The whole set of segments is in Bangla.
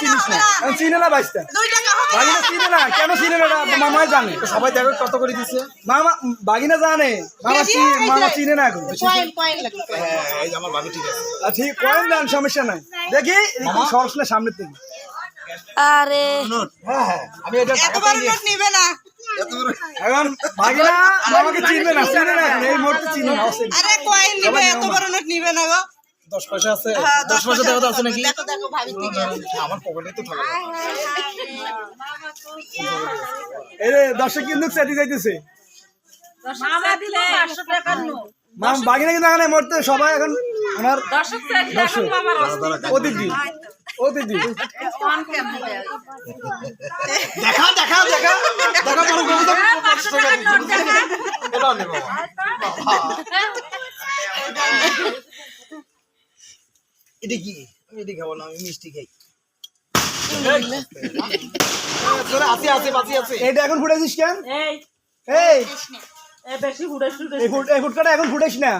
চিনিস না এখন চিনে না বাইশটা। বাগিনা চিনে না কেন চিনে না মামাই জানে। সবাই দেখো কত করে দিছে। মামা বাগিনা জানে। মামা মামা চিনে না এখন। হ্যাঁ এই যে আমার ভাবি ঠিক আছে। আর ঠিক করেন দেন সমস্যা নাই। দেখি সরাসরি সামনের থেকে আরে। হ্যাঁ হ্যাঁ আমি এটা এত বড় নোট নিবে না। এখন মামাকে চিনবে না চিনে না এই মুহূর্তে চিনে না। আরে কয়েন নিবে এত বড় নোট নিবে না গো। দশ পয়সা আছে? হ্যাঁ, দশ পয়সা দেখো তো আছে নাকি? দেখো দেখো ভাবি থেকে আমার পকেটে তো থাকা এই রে দর্শক কিন্তু চেতে যাইতেছে। মামা কিন্তু এখন এই সবাই এখন দেখা দেখা দেখা। দেখা বড় গরু তো পাঁচশো টাকার নোট দেখা এটাও নেব এটা কি? আমি এটি খাব না আমি মিষ্টি খাই। চলে আছে আছে বাঁচি আছে। এটা এখন ফুটেছিস কেন? এই! ফুট ফুটকাটা এখন ফুটেস না।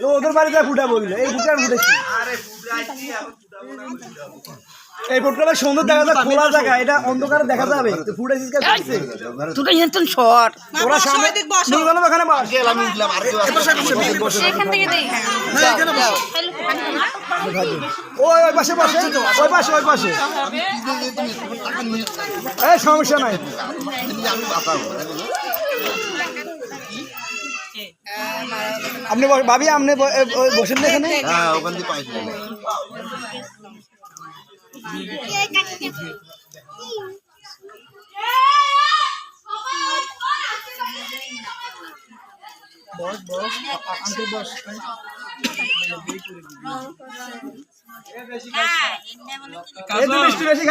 ও ওদের বাড়িতে ফুটা বললে এই ফুটকাটা ফুটেছি এই সুন্দর দেখা যায় খোলা জায়গা এটা অন্ধকারে দেখা যাবে। দুটো ওরা বসো, সামনে ওইদিক বসো। ওখানে বাস। গেল আমি আর এখান থেকে দেই। ওই ওই পাশে বসে। ওই পাশে ওই পাশে। এই সমস্যা নাই। আপনি বস- ভাবি আপনি বসেন না এখানে? হ্যাঁ ওখান পাইছি বস আঙ্কেল বস বেশি